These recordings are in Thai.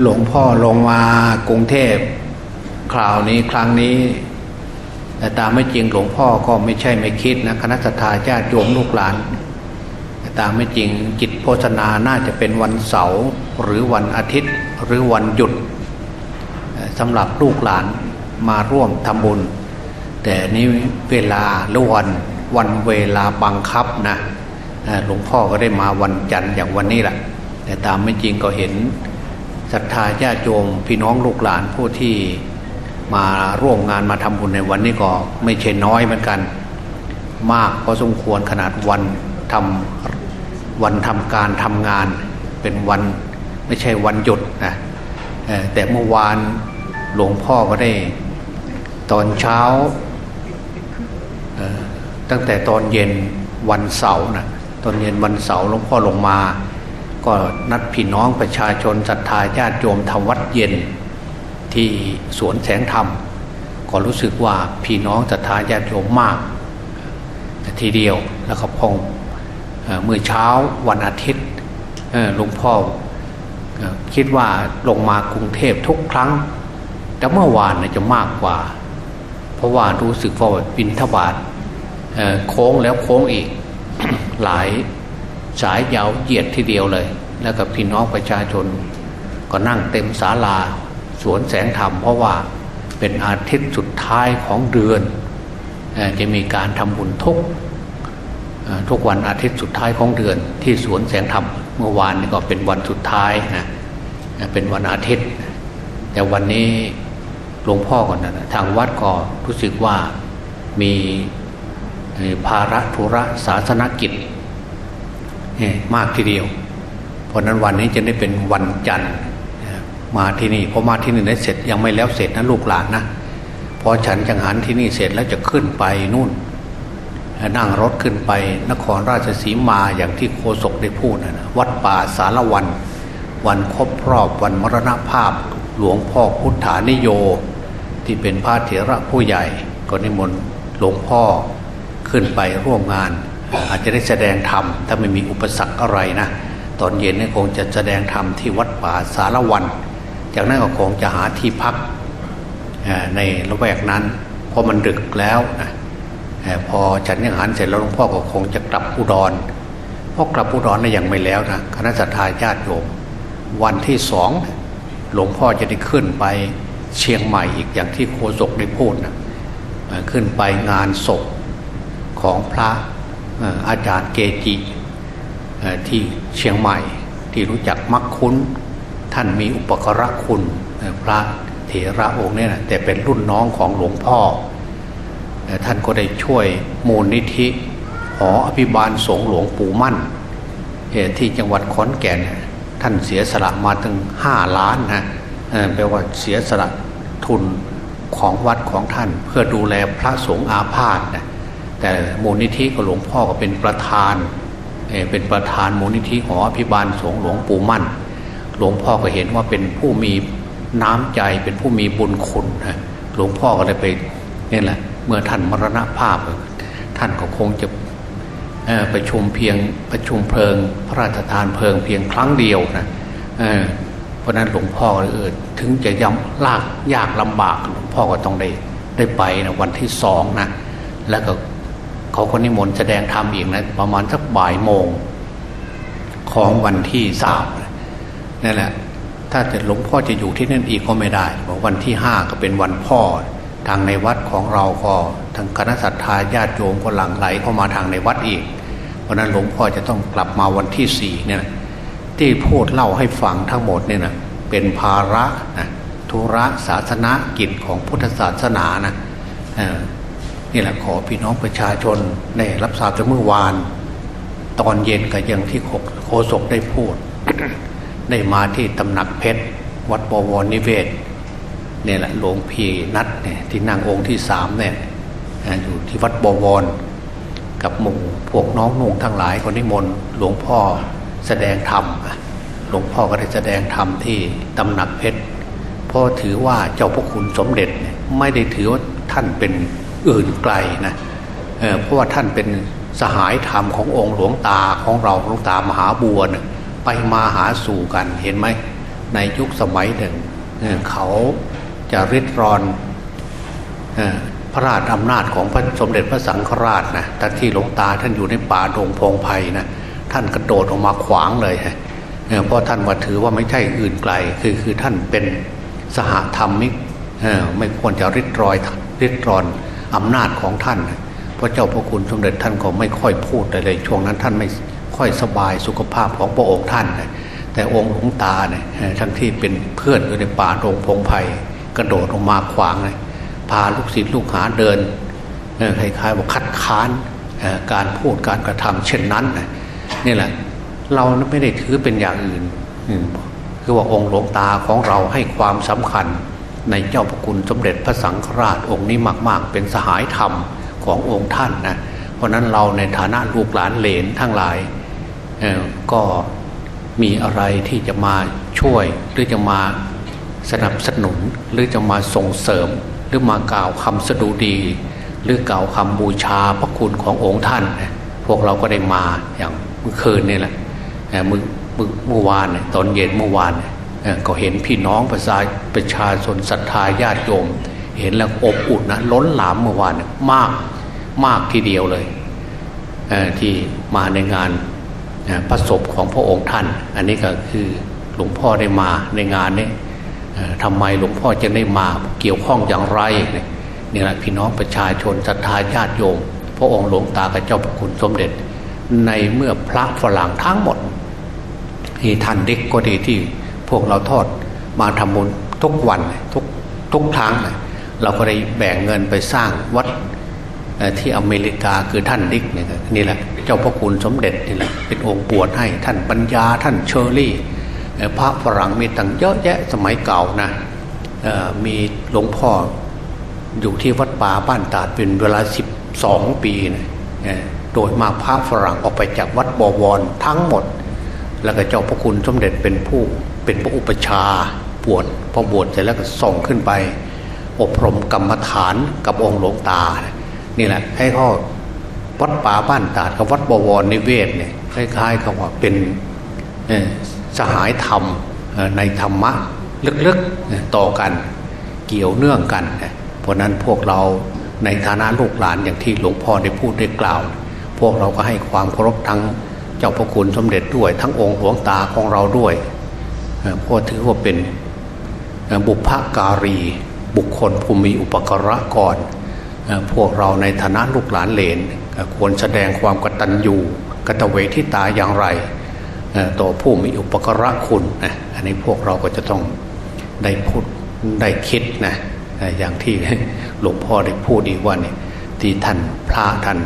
หลวงพ่อลงมากรุงเทพคราวนี้ครั้งนี้ แต่ตามไม่จริงหลวงพ่อก็ไม่ใช่ไม่คิดนะคณะสัตยาญาติโยมลูกหลานแต่ตามไม่จริงจิตโภชนาน่าจะเป็นวันเสาร์หรือวันอาทิตย์หรือวันหยุดสำหรับลูกหลานมาร่วมทำบุญ แต่นี้เวลาหรือวันวันเวลาบังคับนะหลวงพ่อก็ได้มาวันจันทร์อย่างวันนี้แหละแต่ตามไม่จริงก็เห็น ศรัทธาญาติโยมพี่น้องลูกหลานผู้ที่มาร่วมงานมาทำบุญในวันนี้ก็ไม่ใช่น้อยเหมือนกัน มากพอสมควรขนาดวันทำวันทำการทำงานเป็นวันไม่ใช่วันหยุดนะแต่เมื่อวานหลวงพ่อก็ได้ ตอนเช้าตั้งแต่ตอนเย็นวันเสาร์นะตอนเย็นวันเสาร์หลวงพ่อลงมา ก็นัดพี่น้องประชาชนศรัทธาญาติโยมทำวัดเย็นที่สวนแสงธรรม ก็รู้สึกว่าพี่น้องศรัทธาญาติโยมมาก ทีเดียวแล้วก็พงเมื่อเช้าวันอาทิตย์หลวงพ่อคิดว่าลงมากรุงเทพทุกครั้ง แต่เมื่อวานจะมากกว่า เพราะว่ารู้สึกว่าบินทบาทโค้งแล้วโค้งอีกหลาย สายยาวเหยียดทีเดียวเลย แล้วกับพี่น้องประชาชน ก็นั่งเต็มศาลา สวนแสงธรรมเพราะว่าเป็นอาทิตย์สุดท้ายของเดือน จะมีการทำบุญทุกทุกวันอาทิตย์สุดท้ายของเดือน ที่สวนแสงธรรมเมื่อวานนี่ก็เป็นวันสุดท้ายนะเป็นวันอาทิตย์ แต่วันนี้หลวงพ่อก่อนนะทางวัดก็รู้สึกว่ามีภาระธุระศาสนกิจ มากทีเดียว เพราะนั้นวันนี้จะได้เป็นวันจันทร์มาที่นี่พอมาที่นี่ได้เสร็จยังไม่แล้วเสร็จนะลูกหลานนะพอฉันจังหันที่นี่เสร็จแล้วจะขึ้นไปนู่น นั่งรถขึ้นไป นครราชสีมาอย่างที่โฆษกได้พูดนะนะวัดป่าสารวัน วันครบรอบวันมรณภาพ หลวงพ่อพุทธานิโย ที่เป็นพระเถระผู้ใหญ่ ก็นิมนต์หลวงพ่อขึ้นไปร่วมงาน อาจจะได้แสดงธรรมถ้าไม่มีอุปสรรคอะไรนะตอนเย็นนี่คงจะแสดงธรรมที่วัดป่าสารวัน จากนั้นก็คงจะหาที่พักในละแวกนั้นเพราะมันดึกแล้วนะพอฉันยังหันเสร็จแล้วหลวงพ่อก็คงจะกลับอุดรเพราะกลับอุดรนะยังไม่แล้วนะคณะสัตยาญาติโยมวันที่สองหลวงพ่อจะได้ขึ้นไปเชียงใหม่อีกอย่างที่โฆษกได้พูดนะขึ้นไปงานศพของพระ อาจารย์เกจิที่เชียงใหม่ที่รู้จักมักคุ้น ท่านมีอุปกรณคุณพระเถระองค์เนี่ยนะแต่เป็นรุ่นน้องของหลวงพ่อ ท่านก็ได้ช่วยมูลนิธิหออภิบาลสงหลวงปู่มั่นเอ่อที่จังหวัดขอนแก่น ท่านเสียสละมาถึงห้าล้านนะแปลว่าเสียสละทุนของวัดของท่านเพื่อดูแลพระสงฆ์อาพาธนะ แต่มูลนิธิกับหลวงพ่อก็เป็นประธานเอ่เป็นประธานมูลนิธิหออภิบาลสงหลวงปู่มั่น หลวงพ่อก็เห็นว่าเป็นผู้มีน้ำใจเป็นผู้มีบุญคุณหลวงพ่อก็เลยไปนี่แหละเมื่อท่านมรณภาพ ท่านก็คงจะประชุมเพียงประชุมเพลิง พระราชทานเพลิงเพียงครั้งเดียวนะเเพราะนั้นหลวงพ่อเออถึงจะย่ำลากยากลำบากหลวงพ่อก็ต้องได้ได้ไปนะวันที่สองนะแล้วก็ เขาก็นิมนต์แสดงธรรมอีกนะประมาณสักบ่ายโมง ของวันที่สามนั่นแหละ ถ้าจะหลวงพ่อจะอยู่ที่นั่นอีกก็ไม่ได้เพราะวันที่ห้าก็เป็นวันพ่อ ทางในวัดของเราก็ทางคณะสัตยาญาติโยมก็หลั่งไหลเข้ามาทางในวัดอีก เพราะนั้นหลวงพ่อจะต้องกลับมาวันที่สี่เนี่ย ที่พูดเล่าให้ฟังทั้งหมดเนี่ยนะเป็นภาระนะธุระศาสนกิจของพุทธศาสนานะ นี่แหละขอพี่น้องประชาชนได้รับทราบจากเมื่อวาน ตอนเย็นก็ยังที่โฆษกได้พูด ได้มาที่ตำหนักเพชร วัดบวรนิเวศเนี่ยแหละหลวงพี่นัดเนี่ยที่นั่งองค์ที่สามเนี่ยอยู่ที่วัดบวร กับหมู่พวกน้องนุ่งทั้งหลายคนนิมนต์หลวงพ่อแสดงธรรมหลวงพ่อก็ได้แสดงธรรมที่ตำหนักเพชรเพราะถือว่าเจ้าพระคุณสมเด็จไม่ได้ถือว่าท่านเป็น อื่นไกลนะเเพราะว่าท่านเป็นสหายธรรมขององค์หลวงตาของเราหลวงตามหาบัวนี่ยไปมาหาสู่กันเห็นไหมในยุคสมัยหนึ่งเเขาจะริดรอนออพระราชอำนาจของพระสมเด็จพระสังฆราชนะท่านที่หลวงตาท่านอยู่ในป่าดงพงไพ่นะท่านกระโดดออกมาขวางเลยฮะเเพราะท่านว่าถือว่าไม่ใช่อื่นไกล คือคือท่านเป็นสหธรรมิกเอ่อไม่ควรจะริดรอยริดรอน อำนาจของท่านพระเจ้าพระคุณสมเด็จท่านก็ไม่ค่อยพูดเลยช่วงนั้นท่านไม่ค่อยสบายสุขภาพของพระองค์ท่าน แต่องค์หลวงตาเนี่ยทั้งที่เป็นเพื่อนอยู่ในป่าดงพงไพ่กระโดดออกมาขวางเลยพาลูกศิษย์ลูกหาเดินคล้ายๆว่าคัดค้านการพูดการกระทำเช่นนั้นนี่แหละเราไม่ได้ถือเป็นอย่างอื่นคือว่าองค์หลวงตาของเราให้ความสำคัญ ในเจ้าพระคุณสมเด็จพระสังฆราชองค์นี้มาก ๆ เป็นสหายธรรมขององค์ท่านนะเพราะนั้นเราในฐานะลูกหลานเหลนทั้งหลายก็มีอะไรที่จะมาช่วยหรือจะมาสนับสนุนหรือจะมาส่งเสริม หรือมากล่าวคำสดุดี หรือกล่าวคำบูชาพระคุณขององค์ท่าน พวกเราก็ได้มาอย่างเมื่อคืนนี่แหละเมื่อมื่อเมื่อวานตอนเย็นเมื่อวานเก็เห็นพี่น้องประชาประชาชนศรัทธาญาติโยม เห็นแล้วอบอุ่นนะล้นหลามเมื่อวานมากมากทีเดียวเลยเที่มาในงานประสบของพระองค์ท่าน อันนี้ก็คือหลวงพ่อได้มาในงานนี้ทำไมหลวงพ่อจะได้มาเกี่ยวข้องอย่างไรเนี่ยนี่แหละพี่น้องประชาชนศรัทธาญาติโยม พระองค์หลวงตากับเจ้าพระคุณสมเด็จ ในเมื่อพระฝรั่งทั้งหมดที่ท่านเด็กก็ดีที่ พวกเราทอดมาทำบุญทุกวันทุกทุกครั้งเราก็ได้แบ่งเงินไปสร้างวัดที่อเมริกาคือท่านดิกเนี่ยนี่แหละเจ้าพระคุณสมเด็จนี่แหละเป็นองค์บวชให้ท่านปัญญาท่านเชอรี่เอ่พระฝรั่งมีตั้งเยอะแยะสมัยเก่านะมีหลวงพ่ออยู่ที่วัดป่าบ้านตาดเป็นเวลา 12 ปีนะโดยมาพระฝรั่งออกไปจากวัดบวรทั้งหมด แล้วก็เจ้าพระคุณสมเด็จเป็นผู้ เป็นพระอุปชาบวชพอบวชเสร็จแล้วก็ส่งขึ้นไป อบรมกรรมฐานกับองค์หลวงตา นี่แหละให้เขาวัดป่าบ้านตาดกับวัดบวรนิเวศเนี่ยคล้ายๆกับว่าเป็นเอ่อสหายธรรมในธรรมะลึกๆต่อกันเกี่ยวเนื่องกัน เพราะนั้นพวกเราในฐานะลูกหลานอย่างที่หลวงพ่อได้พูดได้กล่าว พวกเราก็ให้ความเคารพทั้งเจ้าพระคุณสมเด็จด้วย ทั้งองค์หลวงตาของเราด้วย เอ่อเพราะถือว่าเป็นบุพการี บุคคลผู้มีอุปการะก่อนพวกเราในฐานะลูกหลานเหลนควรแสดงความกตัญญูกตเวทิตาอย่างไร ต่อผู้มีอุปการะคุณนะอันนี้พวกเราก็จะต้องได้พูดได้คิดนะอย่างที่หลวงพ่อได้พูดอีกว่าเนี่ยที่ท่านพระท่าน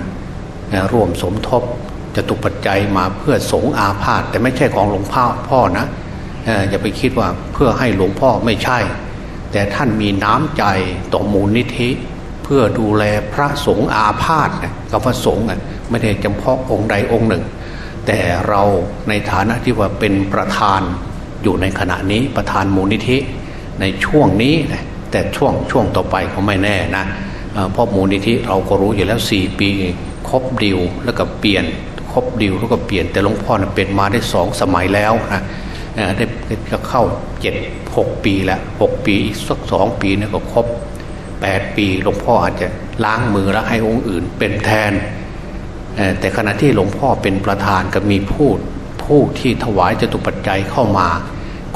ร่วมสมทบจะตุปัจจัยมาเพื่อสงอาพาธแต่ไม่ใช่ของหลวงพ่อพ่อนะ อย่าไปคิดว่าเพื่อให้หลวงพ่อไม่ใช่ แต่ท่านมีน้ำใจต่อมูลนิธิเพื่อดูแลพระสงฆ์อาพาธนะกับพระสงฆ์ไม่ได้จำเพาะองค์ใดองค์หนึ่ง แต่เราในฐานะที่ว่าเป็นประธานอยู่ในขณะนี้ประธานมูลนิธิในช่วงนี้แต่ช่วงช่วงต่อไปก็ไม่แน่นะเพราะมูลนิธิเราก็รู้อยู่แล้ว 4 ปีครบดิวแล้วก็เปลี่ยนครบดิวแล้วก็เปลี่ยนแต่หลวงพ่อเป็นมาได้สองสมัยแล้วนะ ได้จะเข้าเจ็ดหกปีแล้วหกปีอีกสักสองปีเนี่ยก็ครบแปดปีหลวงพ่ออาจจะล้างมือแล้วให้องค์อื่นเป็นแทน แต่ขณะที่หลวงพ่อเป็นประธานก็มีผู้ผู้ที่ถวายจตุปัจจัยเข้ามา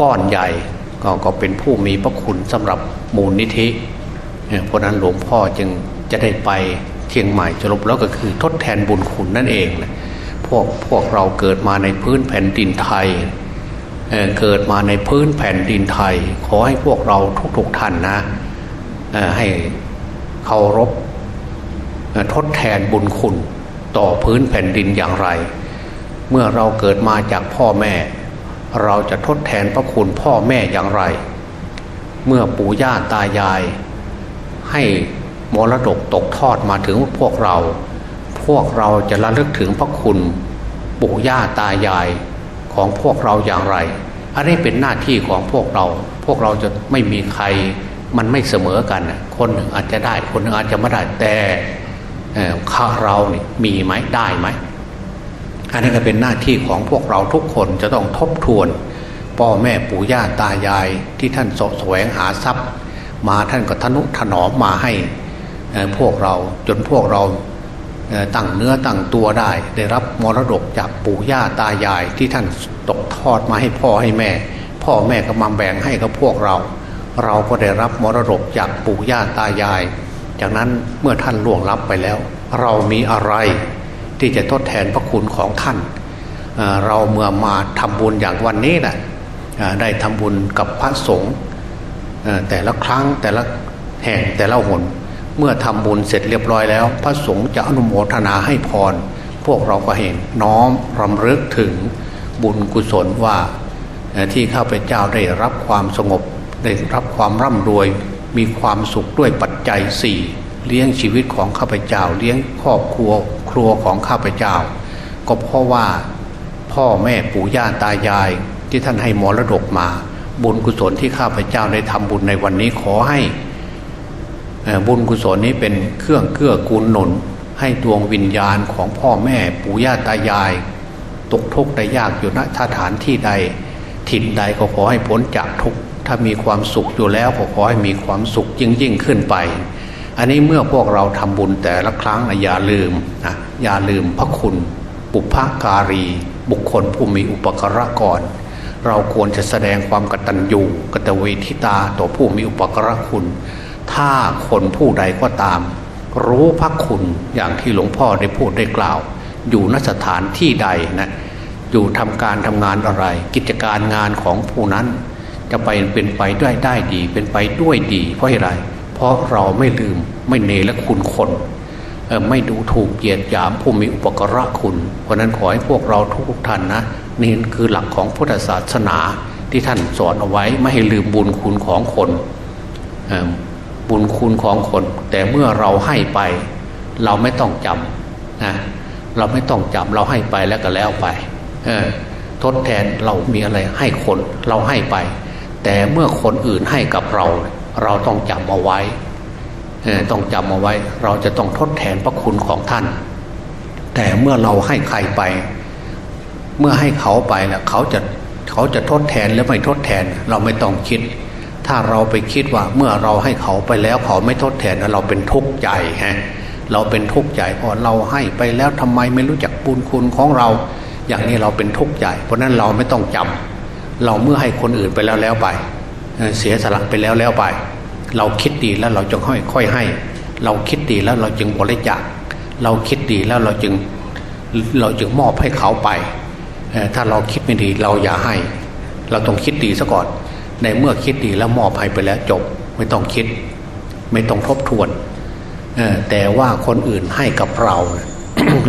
ก้อนใหญ่ก็ก็เป็นผู้มีพระคุณสำหรับมูลนิธิเพราะนั้นหลวงพ่อจึงจะได้ไปเชียงใหม่สรุปแล้วก็คือทดแทนบุญคุณนั่นเอง พวกพวกเราเกิดมาในพื้นแผ่นดินไทย เกิดมาในพื้นแผ่นดินไทย ขอให้พวกเราทุกๆท่านนะให้เคารพทดแทนบุญคุณต่อพื้นแผ่นดินอย่างไร เมื่อเราเกิดมาจากพ่อแม่ เราจะทดแทนพระคุณพ่อแม่อย่างไร เมื่อปู่ย่าตายาย ให้มรดกตกทอดมาถึงพวกเรา พวกเราจะระลึกถึงพระคุณ ปู่ย่าตายาย ของพวกเราอย่างไร อันนี้เป็นหน้าที่ของพวกเรา พวกเราจะไม่มีใครมันไม่เสมอกัน คนหนึ่งอาจจะได้ คนหนึ่งอาจจะไม่ได้แต่ข้าเราเนี่ยมีไหมได้ไหมอันนี้ก็เป็นหน้าที่ของพวกเราทุกคนจะต้องทบทวนพ่อแม่ปู่ย่าตายายที่ท่านสแสวงหาทรัพย์ มาท่านก็ทนุถนอมมาให้พวกเราจนพวกเรา ตั้งเนื้อตั้งตัวได้ ได้รับมรดกจากปู่ย่าตายายที่ท่านตกทอดมาให้พ่อให้แม่ พ่อแม่ก็มาแบ่งให้กับพวกเรา เราก็ได้รับมรดกจากปู่ย่าตายาย จากนั้นเมื่อท่านล่วงลับไปแล้ว เรามีอะไรที่จะทดแทนพระคุณของท่านเราเมื่อมาทำบุญอย่างวันนี้แหละได้ทำบุญกับพระสงฆ์แต่ละครั้งแต่ละแห่งแต่ละหน เมื่อทำบุญเสร็จเรียบร้อยแล้ว พระสงฆ์จะอนุโมทนาให้พร พวกเราก็เห็นน้อมรำลึกถึงบุญกุศลว่าที่ข้าพเจ้าได้รับความสงบ ได้รับความร่ำรวย มีความสุขด้วยปัจจัยสี่เลี้ยงชีวิตของข้าพเจ้า เลี้ยงครอบครัวครัวของข้าพเจ้า ก็เพราะว่าพ่อแม่ปู่ย่าตายาย ที่ท่านให้มรดกมา บุญกุศลที่ข้าพเจ้าได้ทำบุญในวันนี้ขอให้ บุญกุศลนี้เป็นเครื่องเกื้อกูลหนุน ให้ดวงวิญญาณของพ่อแม่ปู่ย่าตายาย ตกทุกข์ได้ยากอยู่ณสถานที่ใด ถิ่นใดก็ขอให้พ้นจากทุกข์ถ้ามีความสุขอยู่แล้วก็ขอให้มีความสุขยิ่งยิ่งขึ้นไป อันนี้เมื่อพวกเราทำบุญแต่ละครั้งอย่าลืมนะอย่าลืมพระคุณ ปุพการี บุคคลผู้มีอุปการะก่อนเราควรจะแสดงความกตัญญูกตเวทิตาต่อผู้มีอุปการะคุณ ถ้าคนผู้ใดก็ตาม รู้พระคุณอย่างที่หลวงพ่อได้พูดได้กล่าว อยู่นสถานที่ใดนะอยู่ทำการทำงานอะไร กิจการงานของผู้นั้น จะไปเป็นไปด้วยได้ดี เป็นไปด้วยดี เพราะอะไร เพราะเราไม่ลืมไม่เนรคุณคนไม่ดูถูกเกียรติยามผู้มีอุปกระคุณ เพราะนั้นขอให้พวกเราทุกท่านนะนี่คือหลักของพุทธศาสนาที่ท่านสอนเอาไว้ไม่ให้ลืมบุญคุณของคน บุญคุณของคน แต่เมื่อเราให้ไป เราไม่ต้องจำนะเราไม่ต้องจำเราให้ไปแล้วก็แล้วไปทดแทนเรามีอะไรให้คนเราให้ไป แต่เมื่อคนอื่นให้กับเรา เราต้องจำเอาไว้ต้องจำเอาไว้ เราจะต้องทดแทนพระคุณของท่าน แต่เมื่อเราให้ใครไป เมื่อให้เขาไปแล้วเขาจะเขาจะทดแทนหรือไม่ทดแทน เราไม่ต้องคิด ถ้าเราไปคิดว่าเมื่อเราให้เขาไปแล้วเขาไม่ทดแทนเราเป็นทุกข์ใจฮะเราเป็นทุกข์ใจเพราะเราให้ไปแล้วทำไมไม่รู้จักบุญคุณของเรา อย่างนี้เราเป็นทุกข์ใจ เพราะนั้นเราไม่ต้องจำเราเมื่อให้คนอื่นไปแล้วแล้วไป เสียสละไปแล้วแล้วไป เราคิดดีแล้วเราจึงค่อยค่อยให้ เราคิดดีแล้วเราจึงบริจาคเราคิดดีแล้วเราจึงเราจึงมอบให้เขาไป ถ้าเราคิดไม่ดีเราอย่าให้ เราต้องคิดดีซะก่อน ในเมื่อคิดดีแล้วมอบให้ไปแล้วจบ ไม่ต้องคิด ไม่ต้องทบทวนแต่ว่าคนอื่นให้กับเรา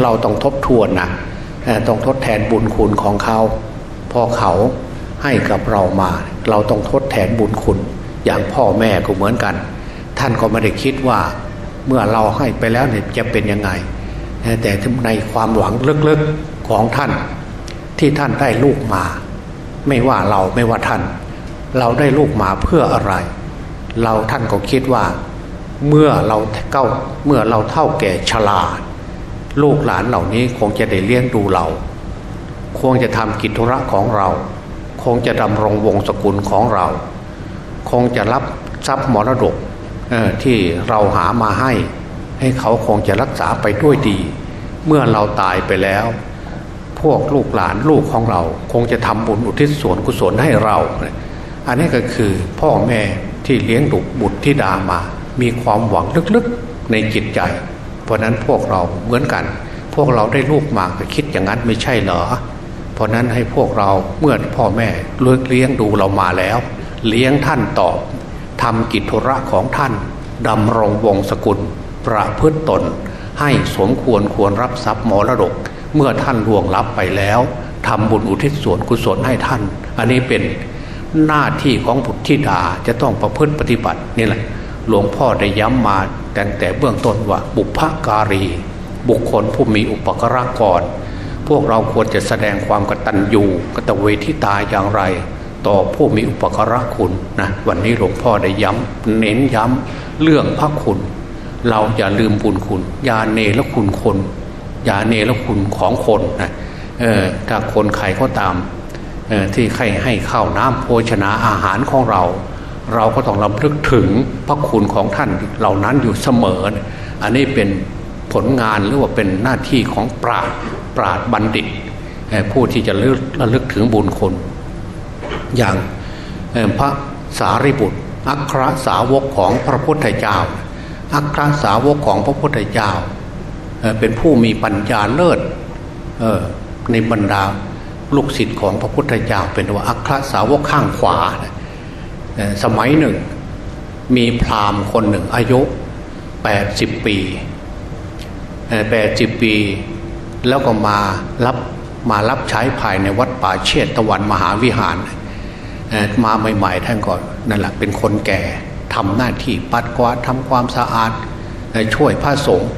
เราต้องทบทวนนะต้องทดแทนบุญคุณของเขา พอเขาให้กับเรามา เราต้องทดแทนบุญคุณ อย่างพ่อแม่ก็เหมือนกัน ท่านก็ไม่ได้คิดว่า เมื่อเราให้ไปแล้วเนี่ยจะเป็นยังไง แต่ในความหวังลึกๆของท่าน ที่ท่านได้ลูกมา ไม่ว่าเราไม่ว่าท่าน เราได้ลูกมาเพื่ออะไร เราท่านก็คิดว่า เมื่อเราเก้าเมื่อเราเท่าแก่ชราลูกหลานเหล่านี้คงจะได้เลี้ยงดูเรา คงจะทำกิจธุระของเรา คงจะดำรงวงศกุลของเรา คงจะรับทรัพย์มรดกที่เราหามาให้ ให้เขาคงจะรักษาไปด้วยดี เมื่อเราตายไปแล้ว พวกลูกหลานลูกของเรา คงจะทำบุญอุทิศส่วนกุศลให้เรา อันนี้ก็คือพ่อแม่ที่เลี้ยงดุบุตรที่ดามา มีความหวังลึกๆในจิตใจ เพราะนั้นพวกเราเหมือนกัน พวกเราได้ลูกมาก็คิดอย่างนั้นไม่ใช่เหรอ เพราะนั้นให้พวกเราเมื่อพ่อแม่เลี้ยงดูเรามาแล้ว เลี้ยงท่านตอบทำกิจธุระของท่านดำรงวงศกุล ประพฤตตน ให้สมควรควรรับทรัพย์มรดก เมื่อท่านล่วงลับไปแล้วทำบุญอุทิศส่วนกุศลให้ท่าน อันนี้เป็น หน้าที่ของบุตรธิดาจะต้องประพฤติปฏิบัตินี่แหละหลวงพ่อได้ย้ำมาแต่แต่เบื้องต้นว่าบุพการี บุคคลผู้มีอุปกรณ์ก่อนพวกเราควรจะแสดงความกตัญญูกตเวทิตาอย่างไร ต่อผู้มีอุปการะคุณนะวันนี้หลวงพ่อได้ย้ำเน้นย้ำเรื่องพระคุณ เราอย่าลืมบุญคุณอย่าเนรคุณคนอย่าเนรคุณของคนนะเออถ้าคนใครก็ตาม ที่ใครให้ข้าวน้ำโภชนาอาหารของเรา เราก็ต้องรำลึกถึงพระคุณของท่านเหล่านั้นอยู่เสมอ อันนี้เป็นผลงานหรือว่าเป็นหน้าที่ของปราดปราดบัณฑิต ผู้ที่จะระลึกระลึกถึงบุญคุณ อย่างพระสารีบุตร อัครสาวกของพระพุทธเจ้า อัครสาวกของพระพุทธเจ้า เป็นผู้มีปัญญาเลิศในบรรดา ลูกศิษย์ของพระพุทธเจ้าเป็นว่าอัครสาวกข้างขวา สมัยหนึ่ง มีพราหมณ์คนหนึ่งอายุ 80 ปีแปดสิบปี แล้วก็มารับมารับใช้ภายในวัดป่าเชตตะวันมหาวิหาร มาใหม่ๆท่านก็นั่นแหละเป็นคนแก่ทำหน้าที่ปัดกวาดทำความสะอาดช่วยพระสงฆ์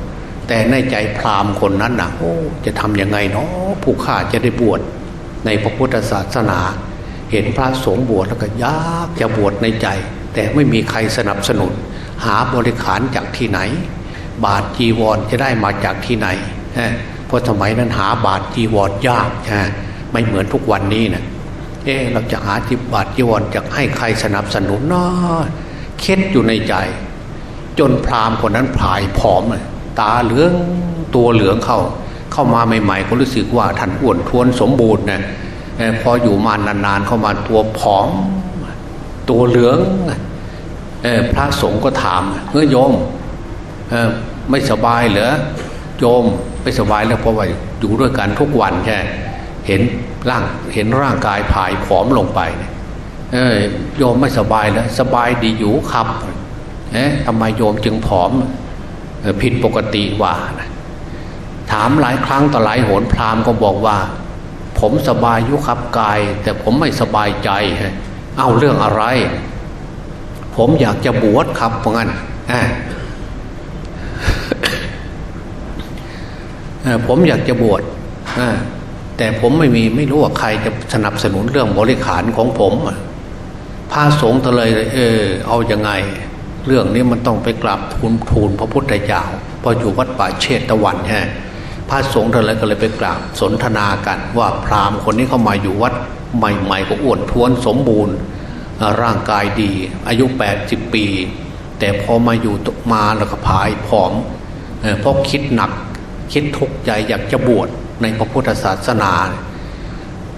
แต่ในใจพราหมณ์คนนั้นนะโอ้จะทำยังไงเนาะผู้ข้าจะได้บวช ในพระพุทธศาสนา เห็นพระสงฆ์บวชแล้วก็ยากจะบวชในใจ แต่ไม่มีใครสนับสนุน หาบริขารจากที่ไหน บาทจีวรจะได้มาจากที่ไหนเพราะสมัยนั้นหาบาทจีวรยากฮะไม่เหมือนทุกวันนี้นะเออเราจะหาจีบาทจีวรจากให้ใครสนับสนุนเนาะเค็ดอยู่ในใจ จนพราหมณ์คนนั้นผายผอมเลยตาเหลืองตัวเหลืองเข้า เข้ามาใหม่ๆ ก็รู้สึกว่าท่านอ้วนท้วนสมบูรณ์นะเอ่อพออยู่มานานๆเข้ามาตัวผอม ตัวเหลืองอพระสงฆ์ก็ถามเมื่อโยมไม่สบายเหรอโยมไม่สบายแล้วเพราะว่าอยู่ด้วยกันทุกวันใช่เห็นร่างเห็นร่างกายผายผอมลงไปเออโยมไม่สบายแล้วสบายดีอยู่ครับเอ๊ะทำไมโยมจึงผอมผิดปกติว่านะ ถามหลายครั้งต่อหลายโหนพราหมณ์ก็บอกว่า ผมสบายยุครับกาย แต่ผมไม่สบายใจฮะเอาเรื่องอะไร ผมอยากจะบวชครับเพราะงั้นอ่าผมอยากจะบวชอ่าแต่ผมไม่มีไม่รู้ว่าใครจะสนับสนุนเรื่องบริขารของผมพระสงฆ์ก็เลยเออ เอาอยัางไง เรื่องนี้มันต้องไปกราบทูลทูลพระพุทธเจ้าพออยู่วัดป่าเชตตะวันฮะ ระสงฆ์เธอเลยก็เลยไปกราบสนทนากัน ว่าพราหมณ์คนนี้เข้ามาอยู่วัดใหม่ๆก็อ้วนท้วนสมบูรณ์ ร่างกายดีอายุ 80 ปี แต่พอมาอยู่มาแล้วก็ผายผอมเพราะคิดหนักคิดทุกข์ใจอยากจะบวชในพระพุทธศาสนา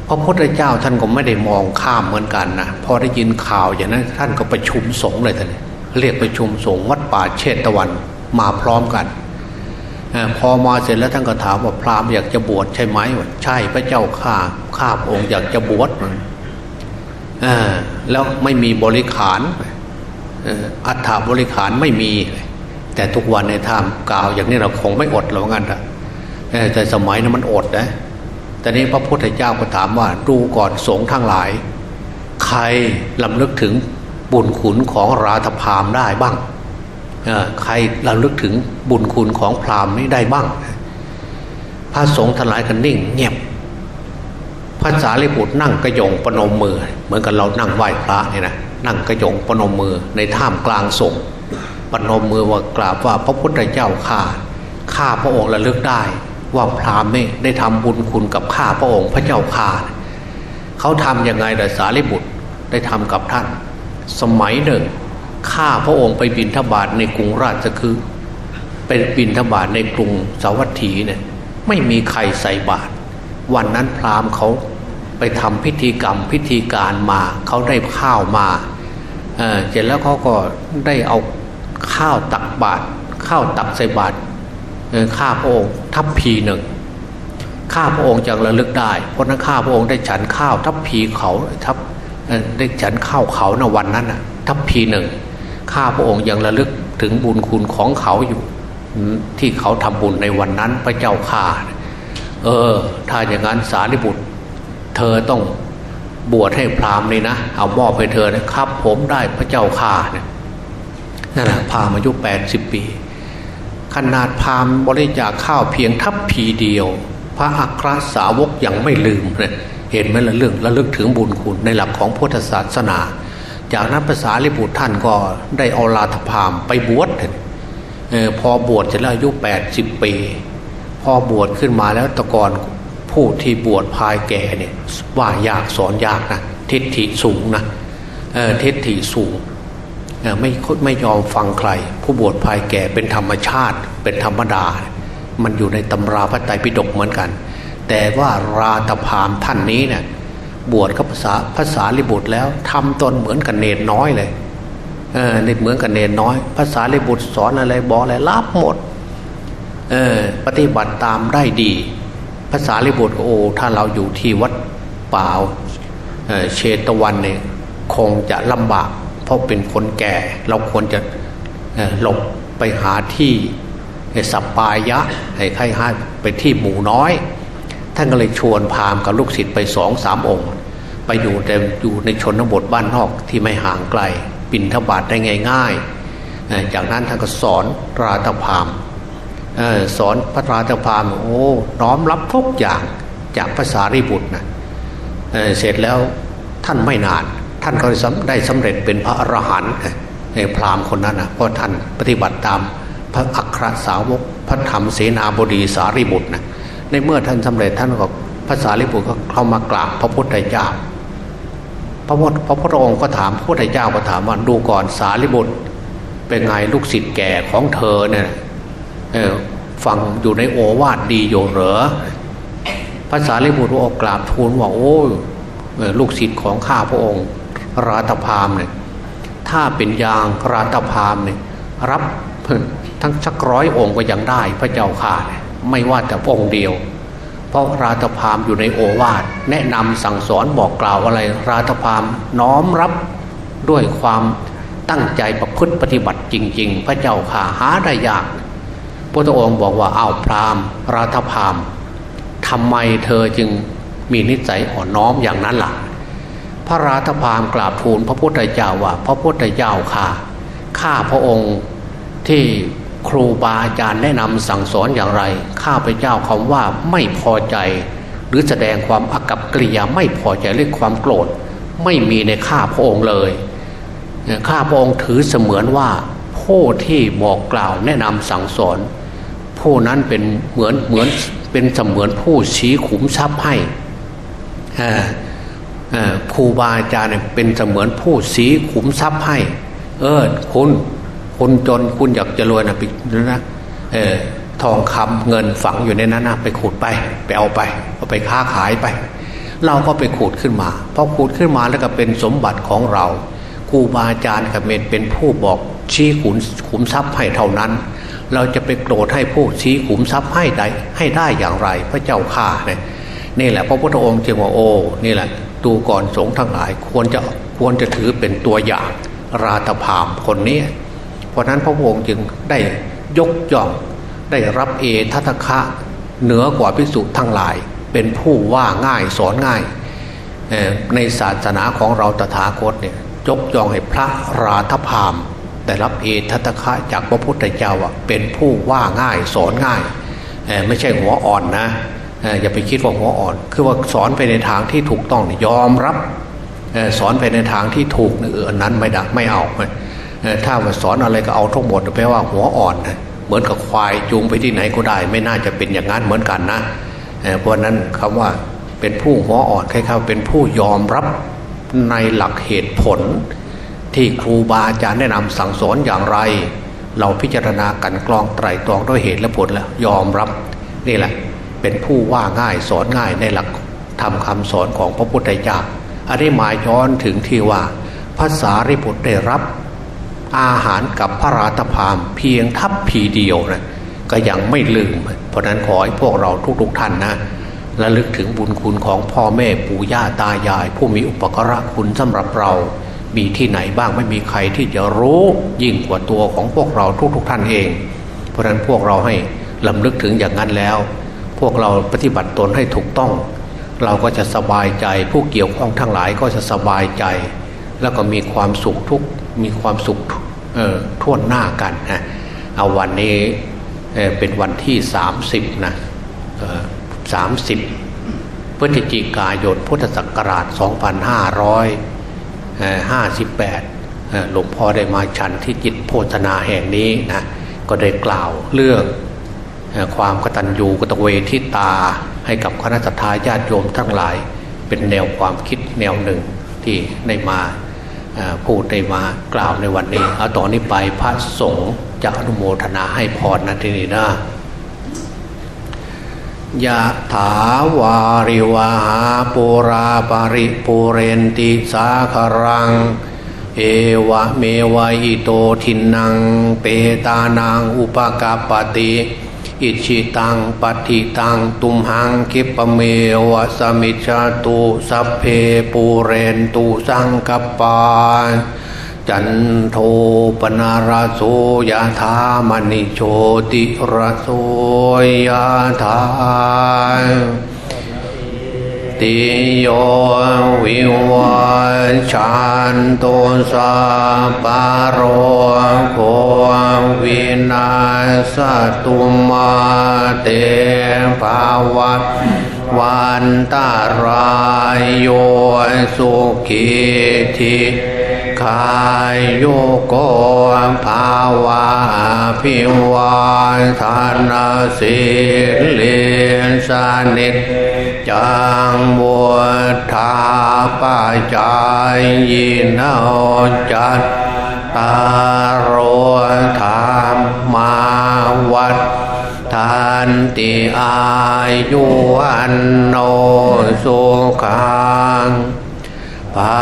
พระพุทธเจ้าท่านก็ไม่ได้มองข้ามเหมือนกันนะพอได้ยินข่าวอย่างนั้นท่านก็ประชุมสงฆ์เลยท่านเรียกประชุมสงฆ์วัดป่าเชตตะวันมาพร้อมกัน พอมาเสร็จแล้วท่านก็ถามว่าพราหมณ์อยากจะบวชใช่ไหมว่าใช่พระเจ้าข้าข้าพระองค์อยากจะบวชแล้วไม่มีบริขารอัฐาบริขารไม่มี แต่ทุกวันในทามกล่าวอย่างนี้เราคงไม่อดหรอกงั้นแต่สมัยนั้นมันอดนะแต่นี้พระพุทธเจ้าก็ถามว่าดูก่อนสงฆ์ทั้งหลาย ใครลำลึกถึงบุญคุณของราธพามได้บ้าง ใครลำลึกถึงบุญคุณของพราหมณ์นี้ได้บ้าง พระสงฆ์ทั้งหลายกันนิ่ง เงียบพระสารีบุตรนั่งกระยงประนมมือ เหมือนกับเรานั่งไหว้พระเนี่ยนะนั่งกระยงประนมมือในท่ามกลางสงฆ์ประนมมือว่ากราบว่าพระพุทธเจ้าข้าข้าพระองค์ระลึกได้ ว่าพราหมณ์ได้ทำบุญคุณกับข้าพระองค์พระเจ้าข้าเขาทำยังไงแต่สารีบุตรได้ทำกับท่าน สมัยหนึ่ง ข้าพระองค์ไปบินทบาทในกรุงราชคือ เป็นบินทบาทในกรุงสาวัตถีเนี่ยไม่มีใครใส่บาตรวันนั้นพราหมณ์เขาไปทำพิธีกรรมพิธีการมาเขาได้ข้าวมาเออเสร็จแล้วเขาก็ได้เอาข้าวตักบาตรข้าวตักใส่บาตรข้าพระองค์ทัพพีหนึ่งข้าพระองค์จะระลึกได้ เพราะนั้นข้าพระองค์ได้ฉันข้าวทัพพีเขาทัพได้ฉันข้าวเขาในวันนั้นน่ะทัพพีหนึ่ง ข้าพระองค์ยังระลึกถึงบุญคุณของเขาอยู่ ที่เขาทำบุญในวันนั้นพระเจ้าข่าเออ ถ้าอย่างนั้นสารีบุตร เธอต้องบวชให้พราหมณ์เลยนะเอามอบให้เธอนะครับ ผมได้พระเจ้าข่าเนี่ยนั่นแหละพราหมณ์อายุแปดสิบปี ขนาดพราหมณ์บริจาคข้าวเพียงทัพพีเดียว พระอัครสาวกยังไม่ลืมเลยเห็นไหมละเรื่องระลึกถึงบุญคุณในหลักของพุทธศาสนา จากนั้นภาษาลิบุตรท่านก็ได้เอาลาธพามไปบวชเออพอบวชเสร็จแล้วอายุแปดสิบปี พอบวชขึ้นมาแล้วตะกอนผู้ที่บวชภายแก่เนี่ยว่ายากสอนยากนะทิฏฐิสูงนะเออทิฏฐิสูงไม่ไม่ยอมฟังใคร ผู้บวชภายแก่เป็นธรรมชาติ เป็นธรรมดา มันอยู่ในตำราพระไตรปิฎกเหมือนกัน แต่ว่าราตพามท่านนี้เนี่ย บวชกับภาษาภาษาลิบุตรแล้วทำตนเหมือนกับเนรน้อยเลยเออนี่เหมือนกับเนรน้อย ภาษาลิบุตรสอนอะไรบอกอะไรรับหมดเออปฏิบัติตามได้ดี ภาษาลิบุตรก็โอ้ถ้าเราอยู่ที่วัดป่าเเชตวันเนี่ยคงจะลำบาก เพราะเป็นคนแก่ เราควรจะหลบไปหาที่สัปปายะให้ใครให้ไปที่หมู่น้อย ท่านก็เลยชวนพามกับลูกศิษย์ไปสองสามองค์ ไปอยู่แต่อยู่ในชนบทบ้านนอกที่ไม่ห่างไกลบินทบาทได้ง่ายๆจากนั้นท่านก็สอนราตพามสอนพระราชพามโอ้น้อมรับทุกอย่างจากภาษาริบุตรนะเเสร็จแล้วท่านไม่นาน ท่านก็ได้สำเร็จเป็นพระอรหันต์พราหมณ์คนนั้นนะเพราะท่านปฏิบัติตามพระอัครสาวกพระธรรมเสนาบดีสารีบุตรนะ ในเมื่อท่านสำเร็จท่านก็ภาษาริบุตรก็เข้ามากราบพระพุทธเจ้า พระพุทธพระพุทธองค์ก็ถามพระพุทธเจ้าก็ถามว่าดูก่อนสารีบุตร เป็นไงลูกศิษย์แก่ของเธอเนี่ยเออฟังอยู่ในโอวาทดีโยเหรอภาษาลิบุตรออกกราบทูลว่าโอ้ลูกศิษย์ของข้าพระองค์ ราตพามเนี่ยถ้าเป็นยางราตพามเนี่ยรับทั้งชักร้อยองค์ก็ยังได้พระเจ้าข่าเนี่ย ไม่ว่าแต่องค์เดียว เพราะราตพามอยู่ในโอวาทแนะนำสั่งสอนบอกกล่าวอะไร ราตพามน้อมรับด้วยความตั้งใจประพฤติปฏิบัติจริง ๆ พระเจ้าข่าหาได้ยากพระองค์บอกว่าอ้าวพราหมณ์ราธพามทำไมเธอจึงมีนิสัยอ่อนน้อมอย่างนั้นล่ะ พระราธพามกราบทูลพระพุทธเจ้าว่า พระพุทธเจ้าค่ะข้าพระองค์ที่ ครูบาอาจารย์แนะนำสั่งสอนอย่างไร ข้าพเจ้าคำว่าไม่พอใจ หรือแสดงความอากับกิริยาไม่พอใจหรือความโกรธ ไม่มีในข้าพระองค์เลยข้าพระองค์ถือเสมือนว่าผู้ที่บอกกล่าวแนะนำสั่งสอน ผู้นั้นเป็นเหมือนเหมือนเป็นเสมือนผู้ชี้ขุมทรัพย์ให้ครูบาอาจารย์เนี่ยเป็นเสมือนผู้ชี้ขุมทรัพย์ให้ เออคุณ คุณจนคุณอยากจะรวยนะไปนะเออทองคำเงินฝังอยู่ในนั้นนะไปขุดไปไปเอาไปเอาไปค้าขายไป เราก็ไปขุดขึ้นมาพอขุดขึ้นมาแล้วก็เป็นสมบัติของเราครูบาอาจารย์กับเมนเป็นผู้บอกชี้ขุนขุมทรัพย์ให้เท่านั้น เราจะไปโกรธให้ผู้ชี้ขุมทรัพย์ให้ได้ให้ได้อย่างไร พระเจ้าข่าเนี่ยนี่แหละพระพุทธองค์จึงว่าโอ้นี่แหละดูก่อนสงฆ์ทั้งหลายควรจะควรจะถือเป็นตัวอย่างราตพามคนนี้ เพราะนั้นพระองค์จึงได้ยกย่องได้รับเอทัตคะเหนือกว่าพิสุทั้งหลาย เป็นผู้ว่าง่ายสอนง่าย ในศาสนาของเราตถาคตเนี่ยยกย่องให้พระราธพามได้รับเอทัตคะจากพระพุทธเจ้าว่าเป็นผู้ว่าง่ายสอนง่าย ไม่ใช่หัวอ่อนนะอย่าไปคิดว่าหัวอ่อน คือว่าสอนไปในทางที่ถูกต้องยอมรับสอนไปในทางที่ถูกเออนั้นไม่ได้ไม่เอา ถ้าว่าสอนอะไรก็เอาทั้งหมดแปลว่าหัวอ่อนเหมือนกับควายจูงไปที่ไหนก็ได้ ไม่น่าจะเป็นอย่างนั้นเหมือนกันนะเพราะนั้นคำว่าเป็นผู้หัวอ่อนใครๆเป็นผู้ยอมรับในหลักเหตุผล ที่ครูบาอาจารย์แนะนำสั่งสอนอย่างไร เราพิจารณากันกรองไตรตรองด้วยเหตุและผลแล้วยอมรับนี่แหละ เป็นผู้ว่าง่ายสอนง่ายในหลักทำคำสอนของพระพุทธเจ้าอันนี้หมายย้อนถึงที่ว่าภาษาริบุตรได้รับ อาหารกับพระราตพามเพียงทัพพีเดียวนะก็ยังไม่ลืม เพราะนั้นขอให้พวกเราทุกๆท่านนะระลึกถึงบุญคุณของพ่อแม่ปู่ย่าตายาย ผู้มีอุปการะคุณสำหรับเรา มีที่ไหนบ้างไม่มีใครที่จะรู้ยิ่งกว่าตัวของพวกเราทุกๆท่านเอง เพราะฉะนั้นพวกเราให้ลำลึกถึงอย่างนั้นแล้ว พวกเราปฏิบัติตนให้ถูกต้อง เราก็จะสบายใจผู้เกี่ยวข้องทั้งหลายก็จะสบายใจ แล้วก็มีความสุขทุก มีความสุขเอ่อท่วนหน้ากันนะเอาวันนี้เเป็นวันที่ 30นะสามสิบพฤศจิกายนพุทธศักราช 2558 หลวงพ่อได้มาฉันที่จิตโพธนาแห่งนี้นะก็ได้กล่าวเรื่องความกตัญญูกตเวทิตาให้กับคณะทาญาติโยมทั้งหลาย เป็นแนวความคิดแนวหนึ่งที่ได้มา พูดได้มากล่าวในวันนี้ เอาต่อนนี้ไปพระสงฆ์จะอนุโมทนาให้พรนะทีนี้นะยะถาวาริวาหาปุราปาริปุเรนติสาครัง เอวะเมวะอิโตทินัง เปตานังอุปกาปติ อิชิตังปฏิตังตุมหังคิปเมวะสมิชาตุสัพเพปูเรนตุสังกปาจันโทปนาราโสยาธามณิโชติราโสยาธา ติโยวิวัชันตุสัพพะโรโควินาสตุมาเตภาวัตวันตารายโยสุขีทิ ขายโยโกภาวะพิวาทานาสิเลสานิจจังบุทาปาจายยินาจัตตารโรธรรมาวัดทันติอายุวันโนสุขัง ภา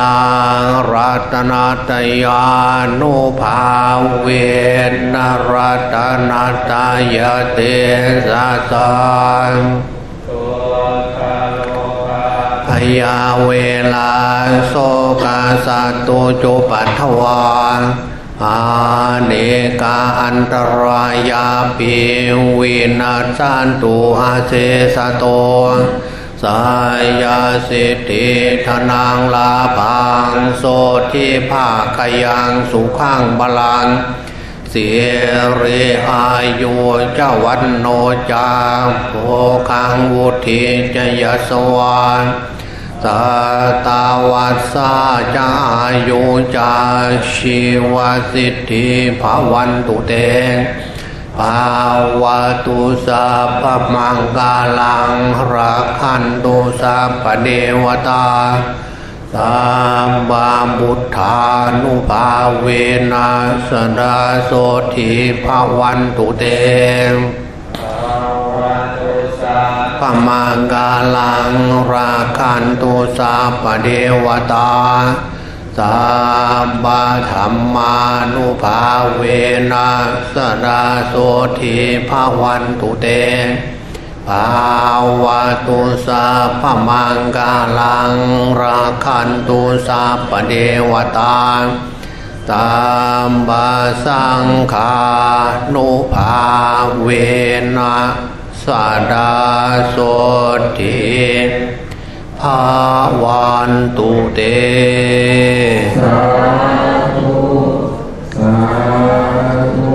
ลังรัตนาตยานุภาเวนรัตนาตายเตสัสังพยาเวลาโสกาสัตตุจุปัทวานอาเนกาอันตรายาปิวินาสันตุอาเสสะโต สายาสิทธิธนังลาพังโสทิภาคยังสุขังบาลังเสียเรอายุเจ้าวันโนจาโภคังวุธิจยสวานตาตาวัสสาจายุจาชีวสิทธิภาวันตุเต ภาวะตุสัพมังกาลังรักขันตุสัพเดวตาสัมบาบุทธานุภาเวนัสดาโสทิภาวันตุเตพมังกาลังราคันตุสัพพเดวตา สัมบาธรรมานุภาเวนัสดาโสทิภาวันตุเตภาวะตุสัพมังกาลังราคันตุสัพพเดวตาตามบาสังขานุภาเวนัสดาโสทิ ภาวันตุเตสาธุสาธุ